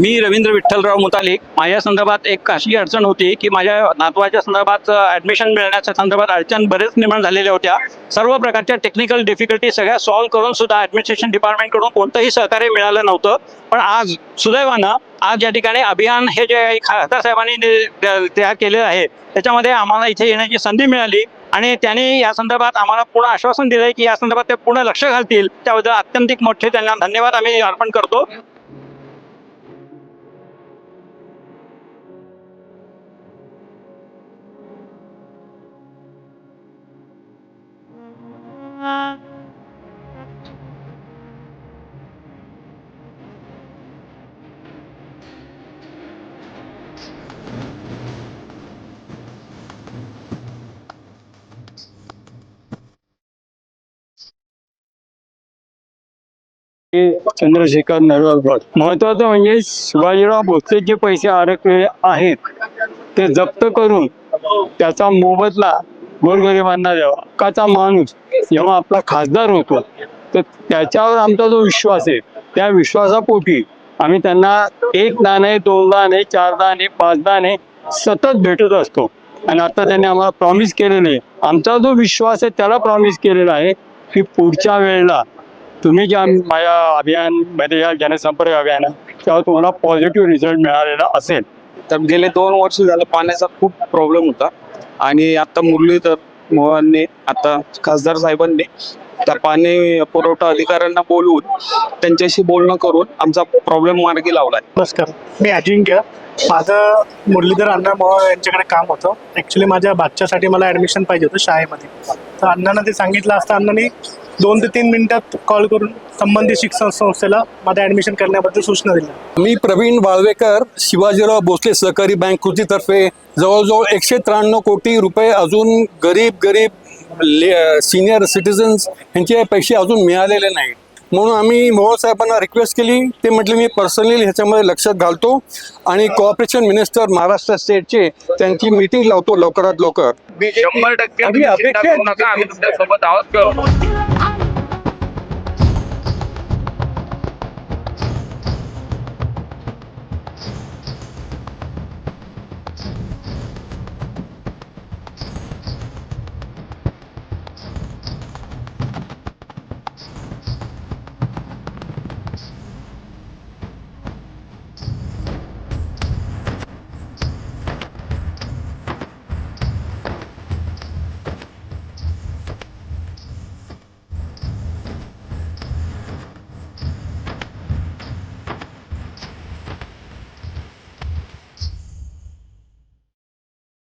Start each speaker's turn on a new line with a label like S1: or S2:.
S1: मी रवींद्र विठ्ठलराव मुतालिक. माझ्या संदर्भात एक अशी अडचण होती की माझ्या नातवाच्या संदर्भात ॲडमिशन मिळण्याच्या संदर्भात अडचण बरेच निर्माण झालेल्या होत्या. सर्व प्रकारच्या टेक्निकल डिफिकल्टी सगळ्या सॉल्व्ह करून सुद्धा ॲडमिनिस्ट्रेशन डिपार्टमेंटकडून कोणतंही सहकार्य मिळालं नव्हतं. पण आज सुदैवानं आज या ठिकाणी अभियान हे जे खासदार साहेबांनी तयार केलेलं आहे त्याच्यामध्ये आम्हाला इथे येण्याची संधी मिळाली आणि त्यांनी या संदर्भात आम्हाला पूर्ण आश्वासन दिलं आहे की या संदर्भात ते पूर्ण लक्ष घालतील. त्याबद्दल अत्यंतिक मोठे त्यांना धन्यवाद आम्ही अर्पण करतो.
S2: चंद्रशेखर नरवल महत्वाचं म्हणजे शिवाजीराव भोसले जे पैसे अडकले आहेत ते जप्त करून त्याचा मोबदला गोरगरिबांना द्यावा. काचा माणूस जेव्हा आपला खासदार होतो तर त्याच्यावर आमचा जो विश्वास आहे त्या विश्वासापोटी आम्ही त्यांना एक दाणे दोन दाणे चार दाणे पाच दाणे सतत भेटत असतो. आणि आता त्यांनी आम्हाला प्रॉमिस केलेलं आहे. आमचा जो विश्वास आहे त्याला प्रॉमिस केलेला आहे की पुढच्या वेळेला तुम्ही ज्या माझ्या अभियानमध्ये या जनसंपर्क अभियान तेव्हा तुम्हाला पॉझिटिव्ह रिझल्ट मिळालेला असेल.
S3: तर गेले दोन वर्ष झालं पाण्याचा खूप प्रॉब्लेम होता. आणि आता मुरलीधर मोहनने आता खासदार साहेबांनी त्या पाणी पुरवठा अधिकाऱ्यांना बोलवून त्यांच्याशी बोलणं करून आमचा प्रॉब्लेम मार्गी लावलाय.
S4: नमस्कार. मी अजिंक्य. माझं मुरलीधर अण्णा मोहोळ यांच्याकडे काम होतं. ॲक्च्युली माझ्या बाच्च्यासाठी मला ॲडमिशन पाहिजे होतं शाळेमध्ये. तर अण्णांना ते सांगितलं असता अण्णांनी दोन ते तीन मिनिटात कॉल करून संबंधित शिक्षण संस्थेला माझं ॲडमिशन करण्याबद्दल सूचना दिल्या.
S5: मी प्रवीण वाळवेकर शिवाजीराव भोसले सहकारी बँक कृतीतर्फे जवळजवळ एकशे त्र्याण्णव कोटी रुपये अजून गरीब गरीब सिनियर सिटीजन्स यांचे पैसे अजून मिळालेले नाहीत. म्हणून आम्ही मोहोळ साहेबांना रिक्वेस्ट केली. ते म्हटले मी पर्सनली ह्याच्यामध्ये लक्षात घालतो आणि कोऑपरेशन मिनिस्टर महाराष्ट्र स्टेटचे त्यांची मीटिंग लावतो लवकरात लवकर.
S6: शंभर टक्के आहोत